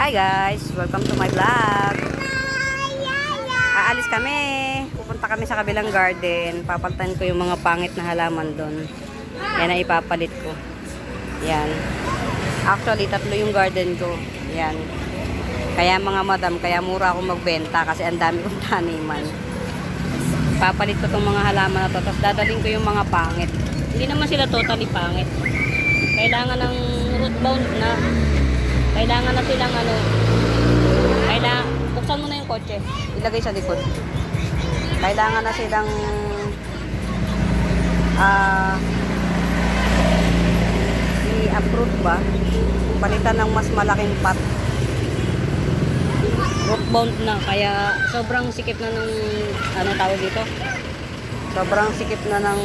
Hi guys, welcome to my vlog. Aalis kami. Pupunta kami sa kabilang garden. Papalitan ko yung mga pangit na halaman doon. Yan ang ipapalit ko. Yan. Actually, tatlo yung garden ko. Yan. Kaya mga madam, kaya mura ako magbenta kasi ang dami kong taniman. Papalit ko tong mga halaman na to, tapos dadaling ko yung mga pangit. Hindi naman sila totally pangit. Kailangan ng root bound na. Kailangan na silang ano, kailangan, buksan mo na yung kotse. Ilagay sa likod. Kailangan na silang ah i-approve ba? Palitan ng mas malaking pot. Root bound na, kaya sobrang sikip na ng, ano tawag dito? Sobrang sikip na ng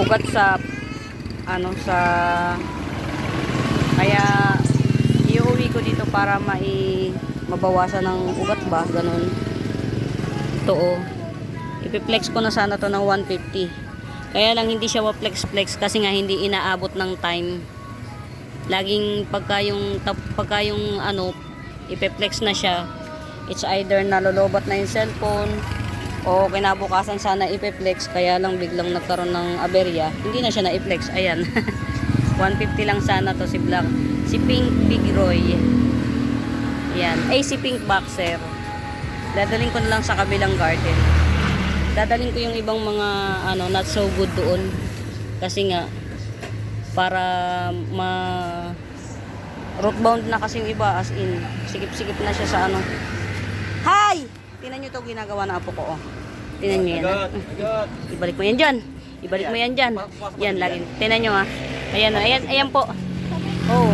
ugat sa ano sa kaya iuwi ko dito para mai mabawasan ng ugat ba ganun. Ito oh. Ko na sana to ng 150 kaya lang hindi siya wa-flex flex kasi nga hindi inaabot ng time. Laging pagka yung pagka yung ano ipiplex na siya it's either nalolobat na yung cellphone o kinabukasan sana ipiplex kaya lang biglang nagkaroon ng aberya. Hindi na siya na-flex ayan. 150 lang sana to si Black. Si Pink Big Roy. Yan ay si Pink Boxer. Dadaling ko na lang sa kabilang garden. Dadaling ko yung ibang mga ano not so good doon. Kasi nga para ma rootbound na kasi yung iba as in sikip-sikip na siya sa ano. Hi! Tinan nyo to ginagawa ng apo ko oh. Tinan nyo yan. ah. agad. Ibalik mo yan dyan. Ibalik mo yan dyan. Yan, lagi. Tinan nyo ah. Ayan, ayan, ayan po. Oh.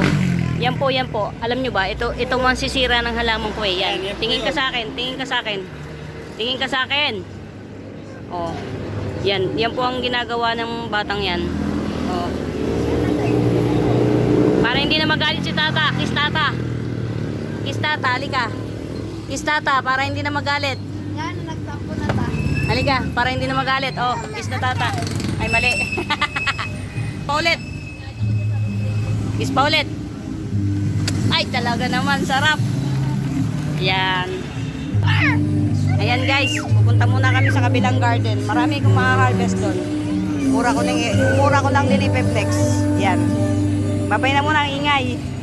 Yan po, yan po. Alam nyo ba, ito, ito man sisira ng halaman ko eh. Yan. Tingin ka sa akin, tingin ka sa akin. Tingin ka sa akin. Oh. Yan, yan po ang ginagawa ng batang yan. Oh. Para hindi na magalit si tata. Kiss tata. Kiss tata, halika. Kiss tata, para hindi na magalit. Yan, nagtampo na ta. Halika, para hindi na magalit. Oh, kiss na tata. Ay, mali. paulit. Kiss pa ulit. Ay, talaga naman. Sarap. Yan. Ayan guys, pupunta muna kami sa kabilang garden. Marami akong maka-harvest doon. Mura ko lang, mura ko lang din ipeplex. Yan. Babay na muna ang ingay.